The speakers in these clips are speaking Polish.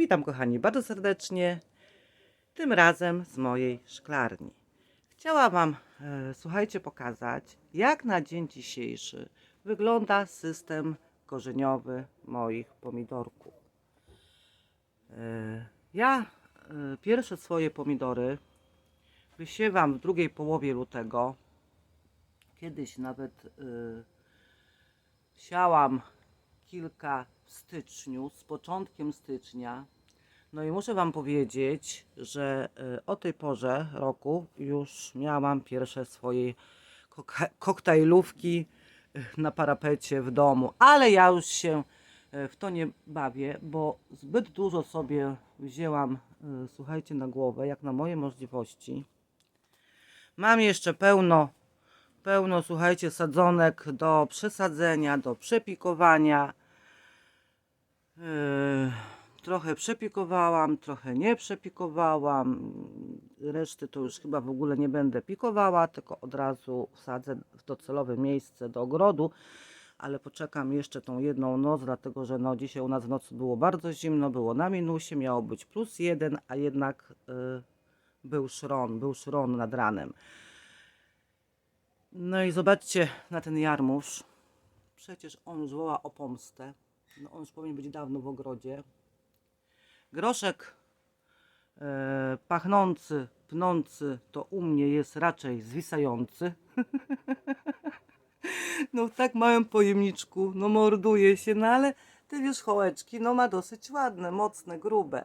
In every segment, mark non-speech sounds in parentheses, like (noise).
Witam kochani bardzo serdecznie, tym razem z mojej szklarni. Chciałam Wam, e, słuchajcie, pokazać, jak na dzień dzisiejszy wygląda system korzeniowy moich pomidorków. E, ja e, pierwsze swoje pomidory wysiewam w drugiej połowie lutego. Kiedyś nawet e, siałam kilka styczniu, z początkiem stycznia. No i muszę Wam powiedzieć, że y, o tej porze roku już miałam pierwsze swoje koktajlówki y, na parapecie w domu, ale ja już się y, w to nie bawię, bo zbyt dużo sobie wzięłam, słuchajcie, na głowę, jak na moje możliwości. Mam jeszcze pełno, pełno, słuchajcie, sadzonek do przesadzenia, do przepikowania. Yy, trochę przepikowałam, trochę nie przepikowałam. Reszty to już chyba w ogóle nie będę pikowała, tylko od razu wsadzę w docelowe miejsce do ogrodu. Ale poczekam jeszcze tą jedną noc, dlatego że no, dzisiaj u nas w nocy było bardzo zimno, było na minusie, miało być plus jeden, a jednak yy, był szron, był szron nad ranem. No i zobaczcie na ten jarmuż. Przecież on już woła o pomstę. No on już powinien być dawno w ogrodzie. Groszek e, pachnący, pnący to u mnie jest raczej zwisający. (laughs) no w tak małym pojemniczku, no morduje się, no ale te wierzchołeczki no ma dosyć ładne, mocne, grube.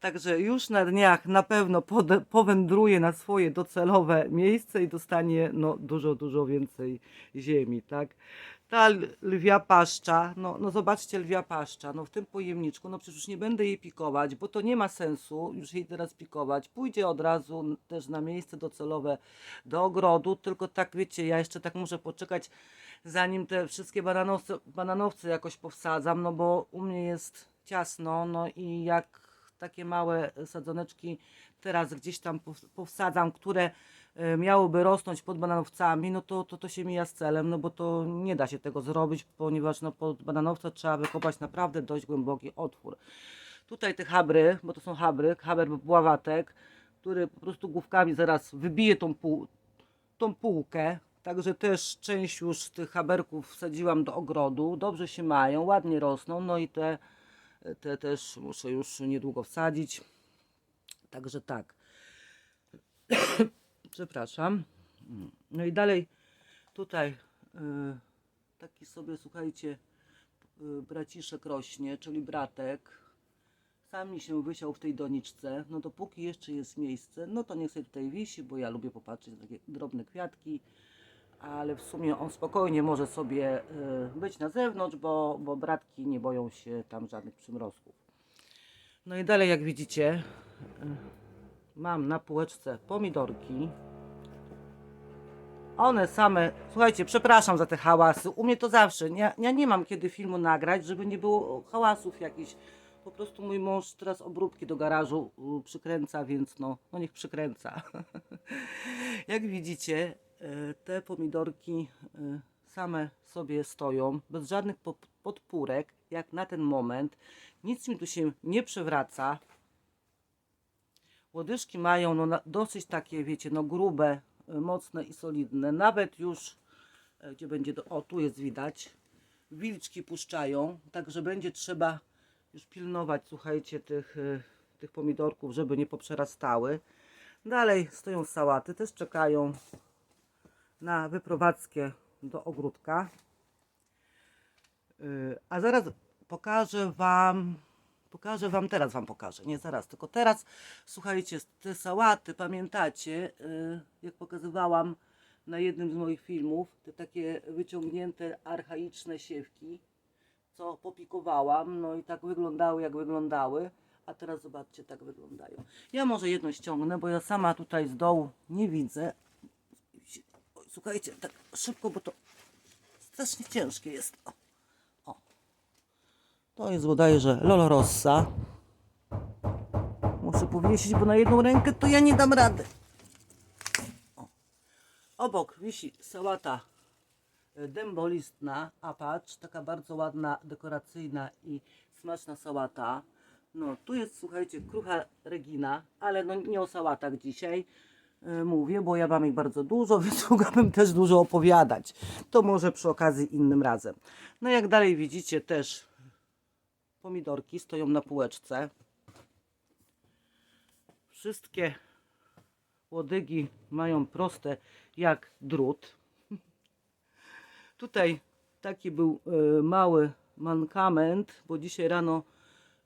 Także już na dniach na pewno pode- powędruje na swoje docelowe miejsce i dostanie no, dużo, dużo więcej ziemi, tak? Ta lwia paszcza, no, no zobaczcie lwia paszcza, no w tym pojemniczku, no przecież już nie będę jej pikować, bo to nie ma sensu już jej teraz pikować. Pójdzie od razu też na miejsce docelowe do ogrodu, tylko tak wiecie, ja jeszcze tak muszę poczekać, zanim te wszystkie bananowce, bananowce jakoś powsadzam, no bo u mnie jest ciasno, no i jak takie małe sadzoneczki teraz gdzieś tam pow- powsadzam, które e, miałyby rosnąć pod bananowcami, no to, to to się mija z celem, no bo to nie da się tego zrobić, ponieważ no pod bananowca trzeba wykopać naprawdę dość głęboki otwór. Tutaj te habry, bo to są habry, haber pławatek, który po prostu główkami zaraz wybije tą, pół, tą półkę. Także też część już tych haberków wsadziłam do ogrodu. Dobrze się mają, ładnie rosną. No i te, te też muszę już niedługo wsadzić. Także tak. Przepraszam. No i dalej tutaj y, taki sobie, słuchajcie, y, braciszek rośnie, czyli bratek. Sam mi się wysiał w tej doniczce. No dopóki jeszcze jest miejsce, no to niech sobie tutaj wisi, bo ja lubię popatrzeć na takie drobne kwiatki. Ale w sumie on spokojnie może sobie y, być na zewnątrz, bo, bo bratki nie boją się tam żadnych przymrozków. No i dalej jak widzicie, mam na półeczce pomidorki. One same, słuchajcie, przepraszam za te hałasy. U mnie to zawsze. Ja, ja nie mam kiedy filmu nagrać, żeby nie było hałasów jakichś. Po prostu mój mąż teraz obróbki do garażu y, przykręca, więc no, no niech przykręca. (laughs) Jak widzicie, y, te pomidorki y, same sobie stoją, bez żadnych podpórek, jak na ten moment. Nic mi tu się nie przewraca. Łodyżki mają no, dosyć takie, wiecie, no grube, y, mocne i solidne. Nawet już, e, gdzie będzie, do, o tu jest widać, wilczki puszczają, także będzie trzeba już pilnować, słuchajcie, tych, y, tych pomidorków, żeby nie poprzerastały. Dalej stoją sałaty, też czekają na wyprowadzkę do ogródka. A zaraz pokażę Wam, pokażę Wam, teraz Wam pokażę, nie zaraz, tylko teraz, słuchajcie, te sałaty, pamiętacie, y, jak pokazywałam na jednym z moich filmów, te takie wyciągnięte, archaiczne siewki, co popikowałam, no i tak wyglądały, jak wyglądały, a teraz zobaczcie, tak wyglądają. Ja może jedno ściągnę, bo ja sama tutaj z dołu nie widzę. Słuchajcie, tak szybko, bo to strasznie ciężkie jest. O. To jest bodajże Lolo Rossa. Muszę powiesić, bo na jedną rękę to ja nie dam rady. Obok wisi sałata e, dębolistna, apacz, taka bardzo ładna, dekoracyjna i smaczna sałata. No, tu jest, słuchajcie, krucha Regina, ale no nie o sałatach dzisiaj y, mówię, bo ja mam ich bardzo dużo, (laughs) więc mogłabym też dużo opowiadać. To może przy okazji innym razem. No jak dalej widzicie też pomidorki stoją na półeczce. Wszystkie łodygi mają proste jak drut. Tutaj taki był e, mały mankament, bo dzisiaj rano,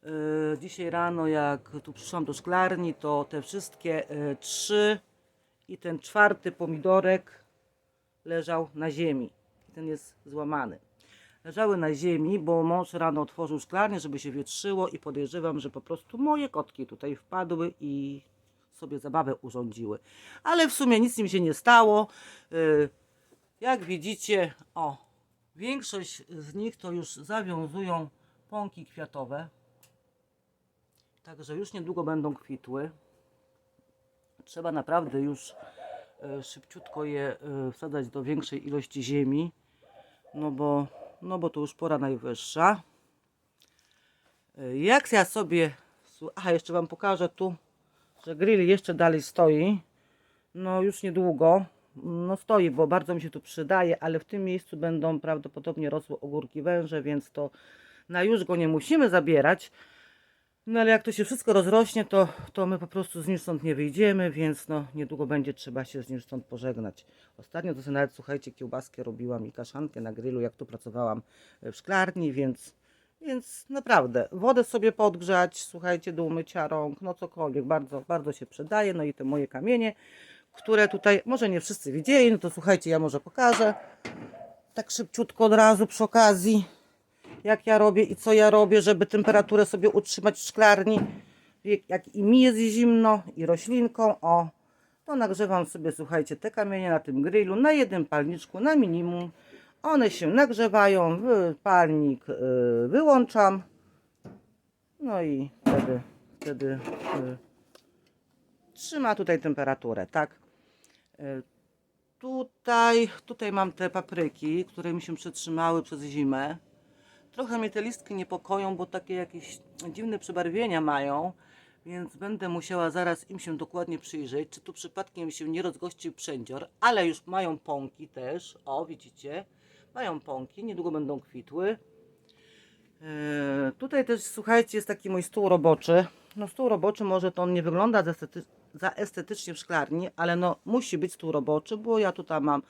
e, dzisiaj rano jak tu przyszłam do szklarni, to te wszystkie e, trzy i ten czwarty pomidorek leżał na ziemi. Ten jest złamany. Leżały na ziemi, bo mąż rano otworzył szklarnię, żeby się wietrzyło i podejrzewam, że po prostu moje kotki tutaj wpadły i sobie zabawę urządziły. Ale w sumie nic im się nie stało. Y, Jak widzicie, o, większość z nich to już zawiązują pąki kwiatowe. Także już niedługo będą kwitły. Trzeba naprawdę już e, szybciutko je e, wsadzać do większej ilości ziemi, no bo, no bo to już pora najwyższa. E, Jak ja sobie. Aha, jeszcze Wam pokażę tu, że grill jeszcze dalej stoi. No już niedługo. No stoi, bo bardzo mi się tu przydaje, ale w tym miejscu będą prawdopodobnie rosły ogórki węże, więc to na już go nie musimy zabierać. No ale jak to się wszystko rozrośnie, to, to my po prostu z nim stąd nie wyjdziemy, więc no niedługo będzie trzeba się z nim stąd pożegnać. Ostatnio to sobie nawet, słuchajcie, kiełbaskę robiłam i kaszankę na grillu, jak tu pracowałam w szklarni, więc, więc naprawdę wodę sobie podgrzać, słuchajcie, do umycia rąk, no cokolwiek, bardzo, bardzo się przydaje. No i te moje kamienie, które tutaj, może nie wszyscy widzieli, no to słuchajcie, ja może pokażę tak szybciutko od razu przy okazji jak ja robię i co ja robię, żeby temperaturę sobie utrzymać w szklarni. Jak- i mi jest zimno, i roślinką, o, to nagrzewam sobie, słuchajcie, te kamienie na tym grillu na jednym palniczku, na minimum. One się nagrzewają, palnik y, wyłączam. No i wtedy, wtedy y, trzyma tutaj temperaturę, tak? Y, tutaj, tutaj mam te papryki, które mi się przetrzymały przez zimę. Trochę mnie te listki niepokoją, bo takie jakieś dziwne przebarwienia mają, więc będę musiała zaraz im się dokładnie przyjrzeć, czy tu przypadkiem się nie rozgościł przędzior, ale już mają pąki też, o widzicie, mają pąki, niedługo będą kwitły. Eee, tutaj też, słuchajcie, jest taki mój stół roboczy. No stół roboczy może to on nie wygląda za, estety- za estetycznie w szklarni, ale no musi być stół roboczy, bo ja tutaj mam,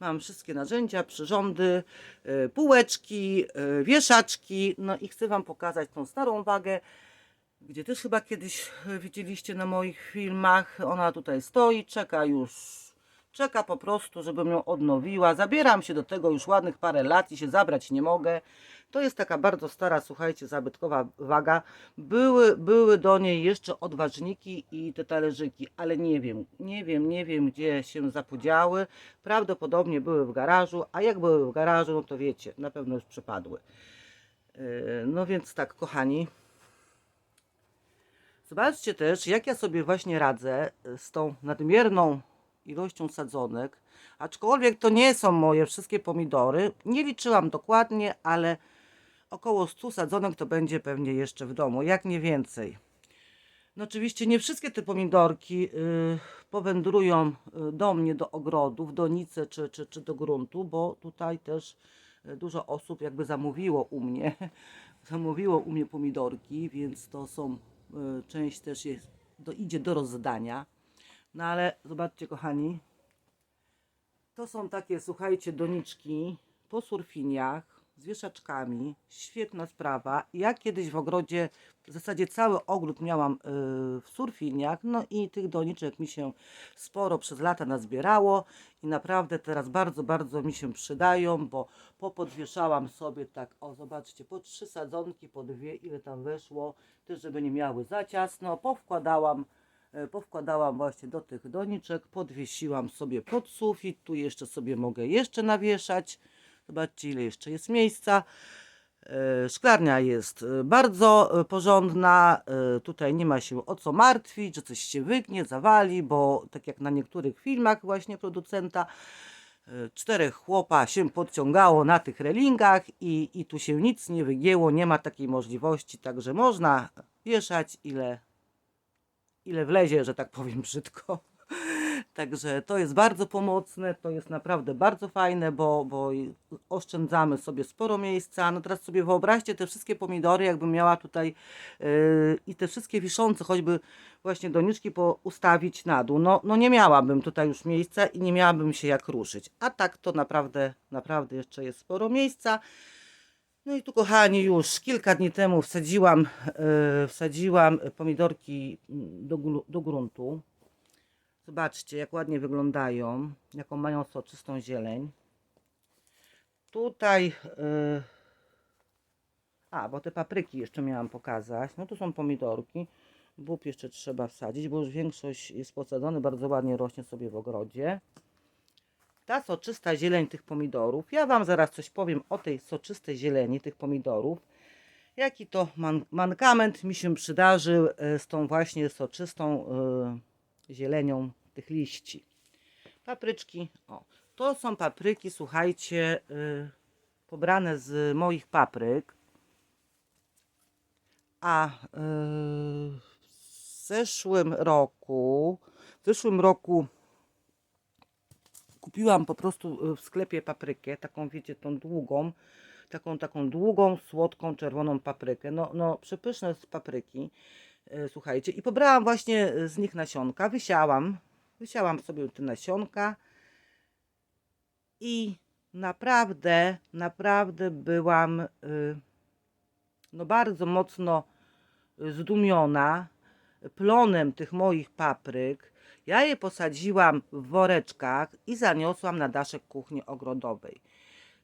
mam wszystkie narzędzia, przyrządy, e, półeczki, e, wieszaczki, no i chcę Wam pokazać tą starą wagę, gdzie też chyba kiedyś e, widzieliście na moich filmach, ona tutaj stoi, czeka już, czeka po prostu, żebym ją odnowiła, zabieram się do tego już ładnych parę lat i się zabrać nie mogę, to jest taka bardzo stara, słuchajcie, zabytkowa waga. Były, były do niej jeszcze odważniki i te talerzyki, ale nie wiem, nie wiem, nie wiem, gdzie się zapodziały. Prawdopodobnie były w garażu, a jak były w garażu, no to wiecie, na pewno już przepadły. Yy, No więc tak, kochani. Zobaczcie też, jak ja sobie właśnie radzę z tą nadmierną ilością sadzonek. Aczkolwiek to nie są moje wszystkie pomidory. Nie liczyłam dokładnie, ale około 100 sadzonek to będzie pewnie jeszcze w domu, jak nie więcej. No oczywiście nie wszystkie te pomidorki y, powędrują y, do mnie, do ogrodu, w donice czy, czy, czy do gruntu, bo tutaj też y, dużo osób jakby zamówiło u mnie, (laughs) zamówiło u mnie pomidorki, więc to są, y, część też jest, do, idzie do rozdania. No ale zobaczcie kochani, to są takie, słuchajcie, doniczki po surfiniach z wieszaczkami. Świetna sprawa. Ja kiedyś w ogrodzie, w zasadzie cały ogród miałam y, w surfiniach, no i tych doniczek mi się sporo przez lata nazbierało i naprawdę teraz bardzo, bardzo mi się przydają, bo popodwieszałam sobie tak, o zobaczcie, po trzy sadzonki, po dwie, ile tam weszło, też żeby nie miały za ciasno, powkładałam E, powkładałam właśnie do tych doniczek, podwiesiłam sobie pod sufit, tu jeszcze sobie mogę jeszcze nawieszać. Zobaczcie ile jeszcze jest miejsca. E, Szklarnia jest e, bardzo e, porządna, tutaj nie ma się o co martwić, że coś się wygnie, zawali, bo tak jak na niektórych filmach właśnie producenta, czterech chłopa się podciągało na tych relingach i, i tu się nic nie wygięło, nie ma takiej możliwości, także można wieszać ile, ile wlezie, że tak powiem brzydko. Także to jest bardzo pomocne, to jest naprawdę bardzo fajne, bo, bo oszczędzamy sobie sporo miejsca. No teraz sobie wyobraźcie te wszystkie pomidory, jakbym miała tutaj yy, i te wszystkie wiszące, choćby właśnie doniczki ustawić na dół. No, no nie miałabym tutaj już miejsca i nie miałabym się jak ruszyć. A tak to naprawdę, naprawdę jeszcze jest sporo miejsca. No i tu kochani już kilka dni temu wsadziłam, yy, wsadziłam pomidorki do, do gruntu. Zobaczcie, jak ładnie wyglądają, jaką mają soczystą zieleń. Tutaj. Yy... A, bo te papryki jeszcze miałam pokazać. No tu są pomidorki. Bób jeszcze trzeba wsadzić, bo już większość jest posadzony, bardzo ładnie rośnie sobie w ogrodzie. Ta soczysta zieleń tych pomidorów. Ja Wam zaraz coś powiem o tej soczystej zieleni tych pomidorów. Jaki to man mankament mi się przydarzył e, z tą właśnie soczystą e, zielenią tych liści. Papryczki. O, to są papryki, słuchajcie, y, pobrane z moich papryk. A y, w zeszłym roku, w zeszłym roku kupiłam po prostu y, w sklepie paprykę, taką wiecie, tą długą, taką, taką długą, słodką, czerwoną paprykę. No, no przepyszne z papryki, słuchajcie. I pobrałam właśnie z nich nasionka, wysiałam, wysiałam sobie te nasionka i naprawdę, naprawdę byłam y, no bardzo mocno zdumiona plonem tych moich papryk. Ja je posadziłam w woreczkach i zaniosłam na daszek kuchni ogrodowej.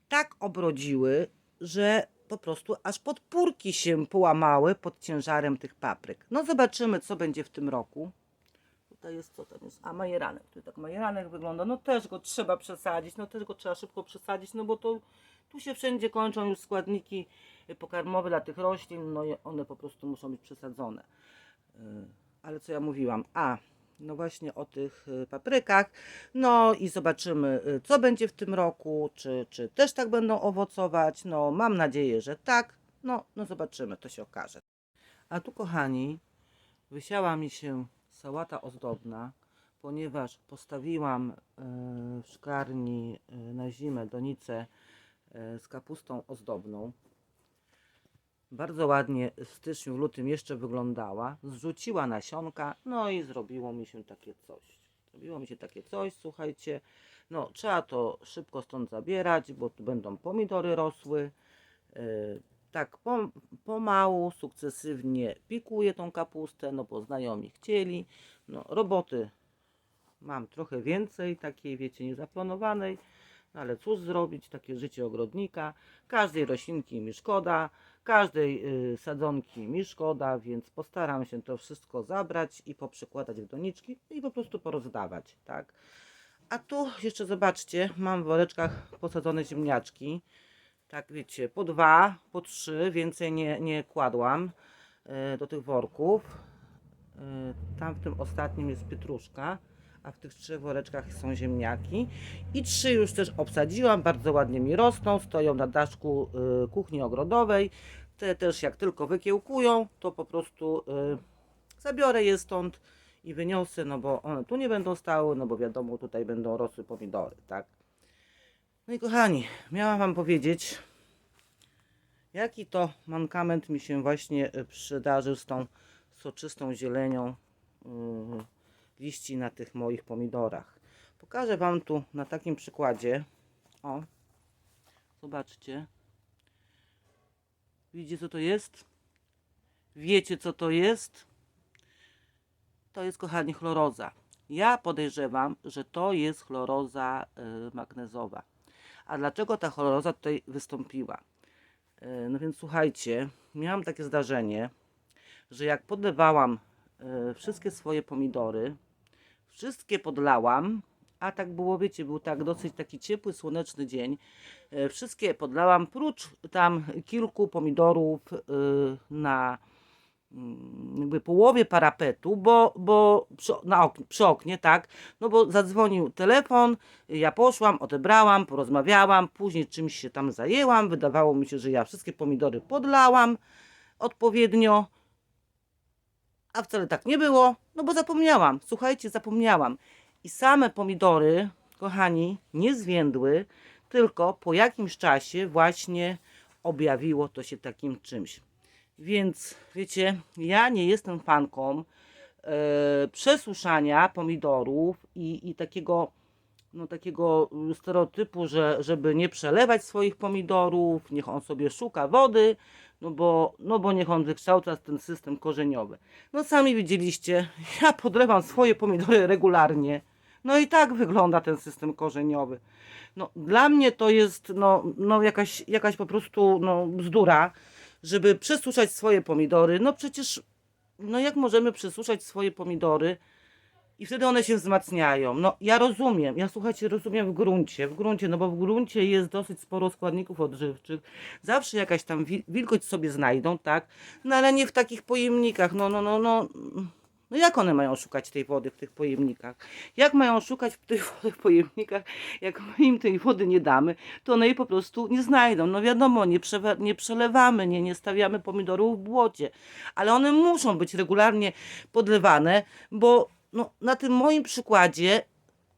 Tak obrodziły, że po prostu aż podpórki się połamały pod ciężarem tych papryk. No zobaczymy, co będzie w tym roku. Tutaj jest co tam jest? A majeranek. Tu tak majeranek wygląda. No też go trzeba przesadzić. No też go trzeba szybko przesadzić, no bo to tu się wszędzie kończą już składniki pokarmowe dla tych roślin. No one po prostu muszą być przesadzone. Yy, Ale co ja mówiłam? A, no właśnie o tych y, paprykach. No i zobaczymy, y, co będzie w tym roku. Czy, czy też tak będą owocować? No mam nadzieję, że tak. No, no zobaczymy, to się okaże. A tu, kochani, wysiała mi się sałata ozdobna, ponieważ postawiłam e, w szklarni na zimę donicę z kapustą ozdobną. Bardzo ładnie w styczniu, w lutym jeszcze wyglądała. Zrzuciła nasionka, no i zrobiło mi się takie coś. Zrobiło mi się takie coś, słuchajcie. No, trzeba to szybko stąd zabierać, bo tu będą pomidory rosły. E, tak pom- pomału, sukcesywnie pikuję tą kapustę, no bo znajomi chcieli. No, roboty mam trochę więcej, takiej wiecie, niezaplanowanej, no ale cóż zrobić, takie życie ogrodnika. Każdej roślinki mi szkoda, każdej y, sadzonki mi szkoda, więc postaram się to wszystko zabrać i poprzykładać w doniczki i po prostu porozdawać, tak. A tu jeszcze zobaczcie, mam w woreczkach posadzone ziemniaczki tak wiecie, po dwa, po trzy, więcej nie, nie kładłam e, do tych worków. E, Tam w tym ostatnim jest pietruszka, a w tych trzech woreczkach są ziemniaki. I trzy już też obsadziłam, bardzo ładnie mi rosną, stoją na daszku e, kuchni ogrodowej. Te też jak tylko wykiełkują, to po prostu e, zabiorę je stąd i wyniosę, no bo one tu nie będą stały, no bo wiadomo, tutaj będą rosły pomidory, tak? No i kochani, miałam Wam powiedzieć, jaki to mankament mi się właśnie y, przydarzył z tą soczystą zielenią yy, liści na tych moich pomidorach. Pokażę Wam tu na takim przykładzie. O, zobaczcie. Widzicie co to jest? Wiecie co to jest? To jest, kochani, chloroza. Ja podejrzewam, że to jest chloroza y, magnezowa. A dlaczego ta chloroza tutaj wystąpiła? E, No więc słuchajcie, miałam takie zdarzenie, że jak podlewałam e, wszystkie swoje pomidory, wszystkie podlałam, a tak było, wiecie, był tak dosyć taki ciepły, słoneczny dzień. E, Wszystkie podlałam, prócz tam kilku pomidorów e, na mm, jakby połowie parapetu, bo, bo przy, na oknie, przy oknie, tak, no bo zadzwonił telefon, ja poszłam, odebrałam, porozmawiałam, później czymś się tam zajęłam, wydawało mi się, że ja wszystkie pomidory podlałam odpowiednio A wcale tak nie było, no bo zapomniałam. Słuchajcie, zapomniałam. I same pomidory, kochani, nie zwiędły, tylko po jakimś czasie właśnie objawiło to się takim czymś. Więc wiecie, ja nie jestem fanką e, przesuszania pomidorów i, i takiego, no, takiego mm, stereotypu, że żeby nie przelewać swoich pomidorów, niech on sobie szuka wody, no bo, no bo niech on wykształca ten system korzeniowy. No sami widzieliście, ja podlewam swoje pomidory regularnie. No i tak wygląda ten system korzeniowy. No, dla mnie to jest no, no jakaś, jakaś po prostu no, bzdura, żeby przesuszać swoje pomidory. No przecież, no jak możemy przesuszać swoje pomidory i wtedy one się wzmacniają. No ja rozumiem, ja słuchajcie, rozumiem w gruncie, w gruncie, no bo w gruncie jest dosyć sporo składników odżywczych. Zawsze jakaś tam wi- wilgoć sobie znajdą, tak? No ale nie w takich pojemnikach, no, no, no, no. No jak one mają szukać tej wody w tych pojemnikach? Jak mają szukać w tych w pojemnikach, jak my im tej wody nie damy, to one jej po prostu nie znajdą. No wiadomo, nie, nie przelewamy, nie, nie stawiamy pomidorów w błocie, ale one muszą być regularnie podlewane, bo no, na tym moim przykładzie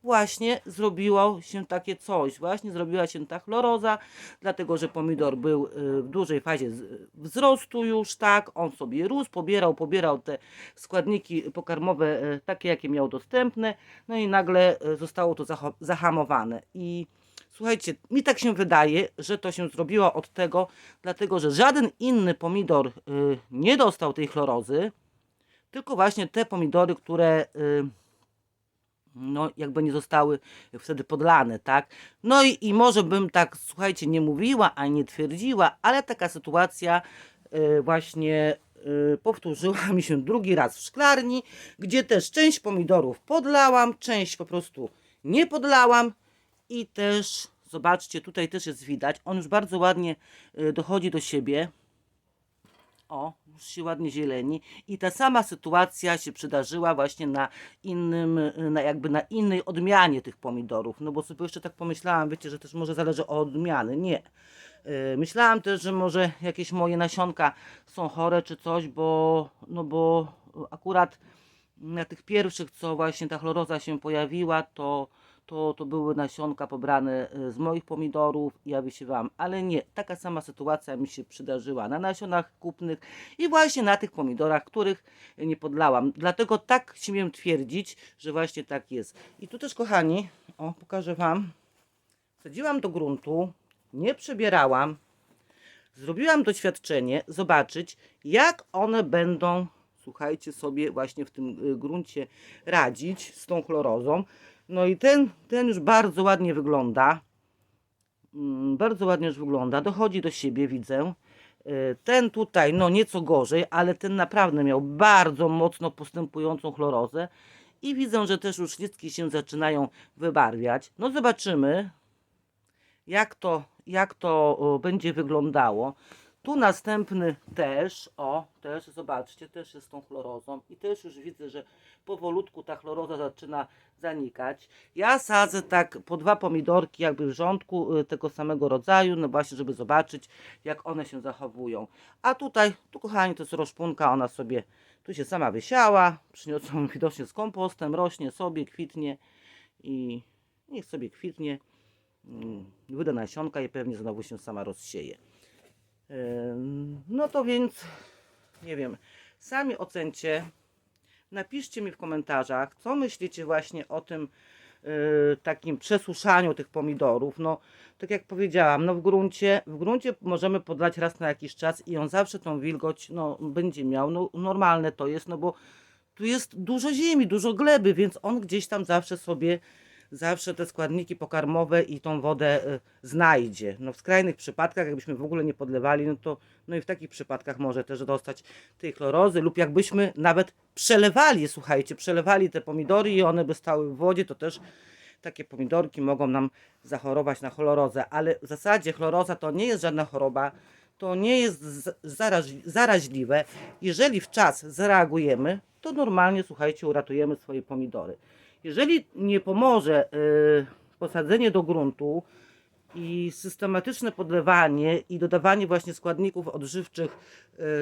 właśnie zrobiło się takie coś. Właśnie zrobiła się ta chloroza, dlatego że pomidor był y, w dużej fazie wzrostu już, tak, on sobie rósł, pobierał, pobierał te składniki pokarmowe y, takie, jakie miał dostępne, no i nagle y, zostało to zahamowane. I słuchajcie, mi tak się wydaje, że to się zrobiło od tego, dlatego że żaden inny pomidor nie dostał tej chlorozy, tylko właśnie te pomidory, które y, no, jakby nie zostały wtedy podlane, tak? No i, i może bym tak, słuchajcie, nie mówiła, a nie twierdziła, ale taka sytuacja y, właśnie y, powtórzyła mi się drugi raz w szklarni, gdzie też część pomidorów podlałam, część po prostu nie podlałam i też, zobaczcie, tutaj też jest widać, on już bardzo ładnie dochodzi do siebie. O, się ładnie zieleni. I ta sama sytuacja się przydarzyła właśnie na innym, na jakby na innej odmianie tych pomidorów. No bo sobie jeszcze tak pomyślałam, wiecie, że też może zależy od odmiany. Nie. Y, Myślałam też, że może jakieś moje nasionka są chore czy coś, bo no bo akurat na tych pierwszych, co właśnie ta chloroza się pojawiła, to, to, to były nasionka pobrane y, z moich pomidorów ja wysiewałam. Ale nie, taka sama sytuacja mi się przydarzyła na nasionach kupnych i właśnie na tych pomidorach, których nie podlałam. Dlatego tak śmiem twierdzić, że właśnie tak jest. I tu też, kochani, o, pokażę Wam. Wsadziłam do gruntu, nie przebierałam, zrobiłam doświadczenie, zobaczyć, jak one będą, słuchajcie sobie, właśnie w tym y, gruncie radzić z tą chlorozą. No i ten, ten już bardzo ładnie wygląda. Mm, Bardzo ładnie już wygląda. Dochodzi do siebie, widzę. Y, Ten tutaj, no nieco gorzej, ale ten naprawdę miał bardzo mocno postępującą chlorozę. I widzę, że też już listki się zaczynają wybarwiać. No zobaczymy, jak to, jak to będzie wyglądało. Tu następny też, o, też zobaczcie, też jest tą chlorozą i też już widzę, że powolutku ta chloroza zaczyna zanikać. Ja sadzę tak po dwa pomidorki jakby w rządku y, tego samego rodzaju, no właśnie, żeby zobaczyć, jak one się zachowują. A tutaj, tu kochani, to jest roszpunka, ona sobie tu się sama wysiała, przyniosą widocznie z kompostem, rośnie sobie, kwitnie i niech sobie kwitnie. Mm, wyda nasionka i pewnie znowu się sama rozsieje. No to więc, nie wiem, sami ocencie, napiszcie mi w komentarzach, co myślicie właśnie o tym yy, takim przesuszaniu tych pomidorów. No, tak jak powiedziałam, no w gruncie, w gruncie możemy podlać raz na jakiś czas i on zawsze tą wilgoć no, będzie miał. No, normalne to jest, no bo tu jest dużo ziemi, dużo gleby, więc on gdzieś tam zawsze sobie zawsze te składniki pokarmowe i tą wodę y, znajdzie. No w skrajnych przypadkach, jakbyśmy w ogóle nie podlewali, no to no i w takich przypadkach może też dostać tej chlorozy lub jakbyśmy nawet przelewali, słuchajcie, przelewali te pomidory i one by stały w wodzie, to też takie pomidorki mogą nam zachorować na chlorozę, ale w zasadzie chloroza to nie jest żadna choroba, to nie jest z- zaraż, zaraźliwe. Jeżeli w czas zareagujemy, to normalnie, słuchajcie, uratujemy swoje pomidory. Jeżeli nie pomoże y, posadzenie do gruntu, i systematyczne podlewanie i dodawanie właśnie składników odżywczych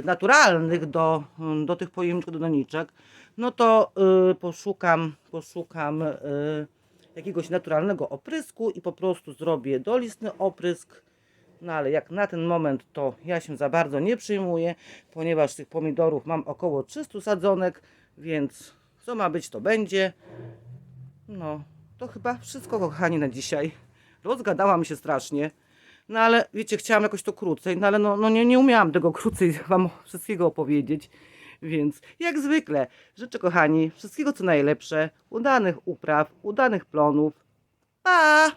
y, naturalnych do, mm, do tych pojemniczków, do doniczek, no to y, poszukam, poszukam jakiegoś naturalnego oprysku i po prostu zrobię dolistny oprysk. No ale jak na ten moment to ja się za bardzo nie przyjmuję, ponieważ tych pomidorów mam około 300 sadzonek, więc co ma być to będzie. No, to chyba wszystko kochani na dzisiaj. Rozgadałam się strasznie. No ale wiecie, chciałam jakoś to krócej, no ale no, no nie, nie umiałam tego (laughs) krócej wam wszystkiego opowiedzieć. Więc jak zwykle życzę kochani wszystkiego co najlepsze, udanych upraw, udanych plonów. Pa!